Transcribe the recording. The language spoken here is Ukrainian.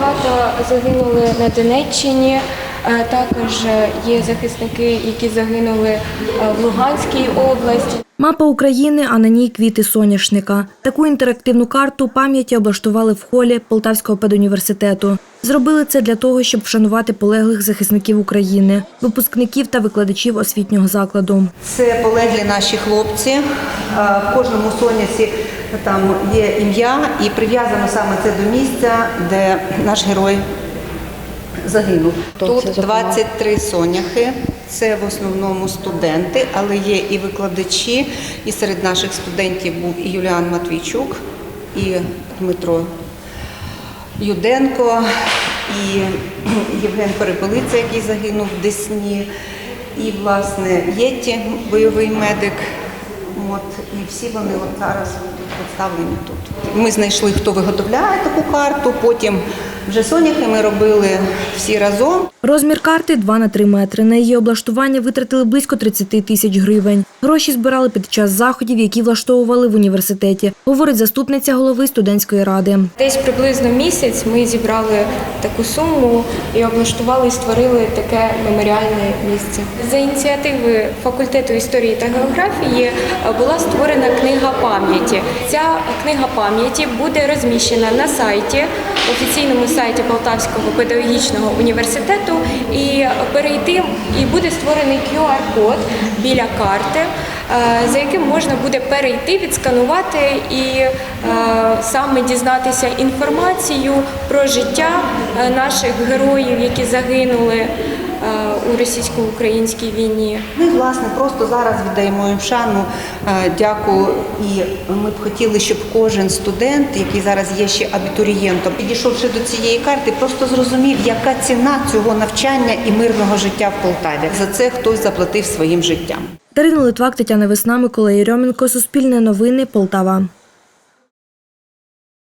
Багато загинули на Донеччині. Е, Також є захисники, які загинули е, в Луганській області. Мапа України, а на ній квіти соняшника. Таку інтерактивну карту пам'яті облаштували в холі Полтавського педуніверситету. Зробили це для того, щоб вшанувати полеглих захисників України, випускників та викладачів освітнього закладу. Це полеглі наші хлопці. Е, В кожному сонясі там є ім'я і прив'язано саме це до місця, де наш герой загинув. Тут 23 соняхи. Це в основному студенти, але є і викладачі. І серед наших студентів був і Юліан Матвійчук, і Дмитро Юденко, і Євген Перепелиця, який загинув в Десні, і, власне, Єті, бойовий медик. От, і всі вони от зараз представлені тут. Ми знайшли, хто виготовляє таку карту, потім вже соняхи ми робили всі разом. Розмір карти 2 на 3 метри. На її облаштування витратили близько 30 тисяч гривень. Гроші збирали під час заходів, які влаштовували в університеті, говорить заступниця голови студентської ради. Десь приблизно місяць ми зібрали таку суму і облаштували і створили таке меморіальне місце. За ініціативи факультету історії та географії була створена книга пам'яті. Ця книга пам'яті буде розміщена на сайті, офіційному сайті Полтавського педагогічного університету, і перейти і буде створений QR-код біля карти. Е, За яким можна буде перейти, відсканувати і е, саме дізнатися інформацію про життя е, наших героїв, які загинули у російсько-українській війні. Ми, власне, просто зараз віддаємо їм шану, е, дяку. І ми б хотіли, щоб кожен студент, який зараз є ще абітурієнтом, підійшовши до цієї карти, просто зрозумів, яка ціна цього навчання і мирного життя в Полтаві. За це хтось заплатив своїм життям. Дарина Литвак, Тетяна Весна, Микола Єрьоменко, Суспільне новини, Полтава.